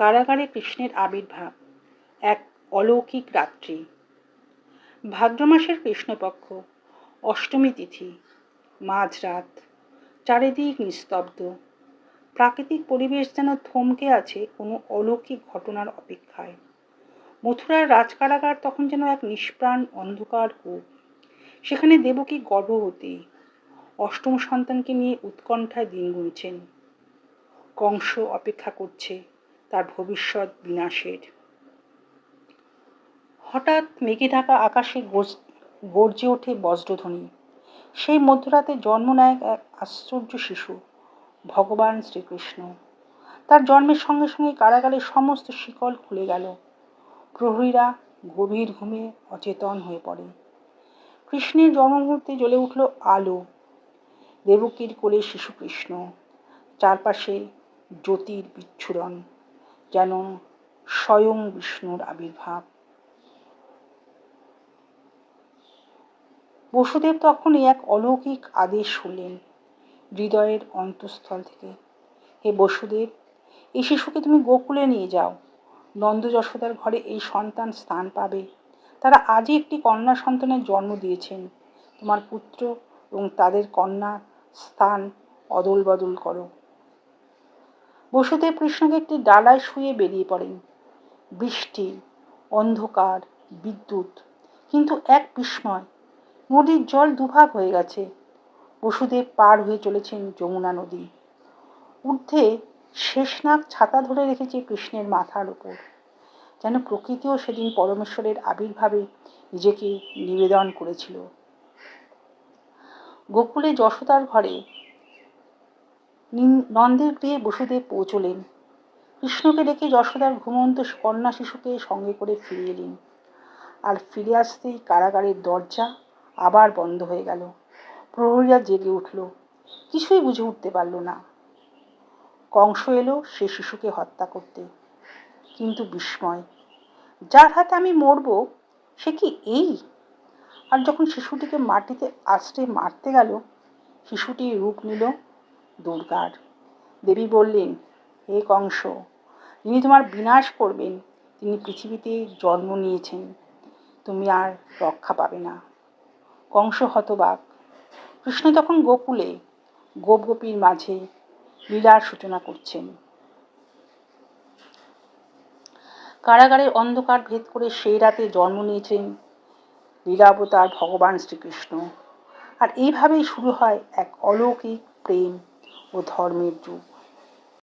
কারাগারে কৃষ্ণের আবির্ভাব, এক অলৌকিক রাত্রি। ভাদ্র মাসের কৃষ্ণপক্ষ, অষ্টমী তিথি, মাঝরাত, চারিদিক নিস্তব্ধ। প্রাকৃতিক পরিবেশ যেন থমকে আছে কোনো অলৌকিক ঘটনার অপেক্ষায়। মথুরার রাজকারাগার তখন যেন এক নিষ্প্রাণ অন্ধকার কূপ সেখানে দেবকী গর্ভবতী, অষ্টম সন্তানকে নিয়ে উৎকণ্ঠায় দিন গুনছেন। কংস অপেক্ষা করছে। তার ভবিষ্যৎ বিনাশের। হঠাৎ মেঘে ঢাকা আকাশে গর্জে ওঠে বজ্রধ্বনি। সেই মধ্যরাতে জন্ম নেয় এক আশ্চর্য শিশু, ভগবান শ্রীকৃষ্ণ। তার জন্মের সঙ্গে সঙ্গে কারাগারের সমস্ত শিকল খুলে গেল। প্রহরীরা গভীর ঘুমে অচেতন হয়ে পড়ে। কৃষ্ণের জন্মমূর্তি জ্বলে উঠল আলো। দেবকীর কোলে শিশু কৃষ্ণ, চারপাশে জ্যোতির বিচ্ছুরণ। যেন স্বয়ং বিষ্ণুর আবির্ভাব। বসুদেব তখনই এক অলৌকিক আদেশ শুনলেন হৃদয়ের অন্তঃস্থল থেকে। হে বসুদেব, এই শিশুকে তুমি গোকুলে নিয়ে যাও। নন্দ যশোদার ঘরে এই সন্তান স্থান পাবে। তারা আজই একটি কন্যা সন্তানের জন্ম দিয়েছেন। তোমার পুত্র এবং তাদের কন্যা স্থান অদল বদল করো। বসুদেব কৃষ্ণকে একটি ডালায় শুয়ে বেরিয়ে পড়েন। বৃষ্টি, অন্ধকার, বিদ্যুৎ, কিন্তু এক বিস্ময়। নদীর জল দুভাগ হয়ে গেছে। বসুদেব পার হয়ে চলেছেন যমুনা নদী। ঊর্ধ্বে শেষনাগ ছাতা ধরে রেখেছে কৃষ্ণের মাথার ওপর যেন প্রকৃতিও সেদিন পরমেশ্বরের আবির্ভাবে নিজেকে নিবেদন করেছিল। গোকুলে যশোদার ঘরে নন্দের গৃহে বসুদেব পৌঁছলেন। কৃষ্ণকে ডেকে যশোদার ঘুমন্ত কন্যা শিশুকে সঙ্গে করে ফিরে এলেন। আর ফিরে আসতেই কারাগারের দরজা আবার বন্ধ হয়ে গেল। প্রহরীরা জেগে উঠল। কিছুই বুঝে উঠতে পারল না। কংস এলো সে শিশুকে হত্যা করতে। কিন্তু বিস্ময়, যার হাতে আমি মরব, সে কি এই? আর যখন শিশুটিকে মাটিতে আছড়ে মারতে গেল, শিশুটি রূপ নিল দুর্গার। দেবী বললেন, হে কংস, যিনি তোমার বিনাশ করবেন, তিনি পৃথিবীতে জন্ম নিয়েছেন, তুমি আর রক্ষা পাবে না। কংস হতবাক। কৃষ্ণ তখন গোকুলে গোপগোপীর মাঝে লীলার সূচনা করছেন। কারাগারের অন্ধকার ভেদ করে সেই রাতে জন্ম নিয়েছেন লীলাবতার ভগবান শ্রীকৃষ্ণ। আর এইভাবেই শুরু হয় এক অলৌকিক প্রেম ও ধর্মের যুগ।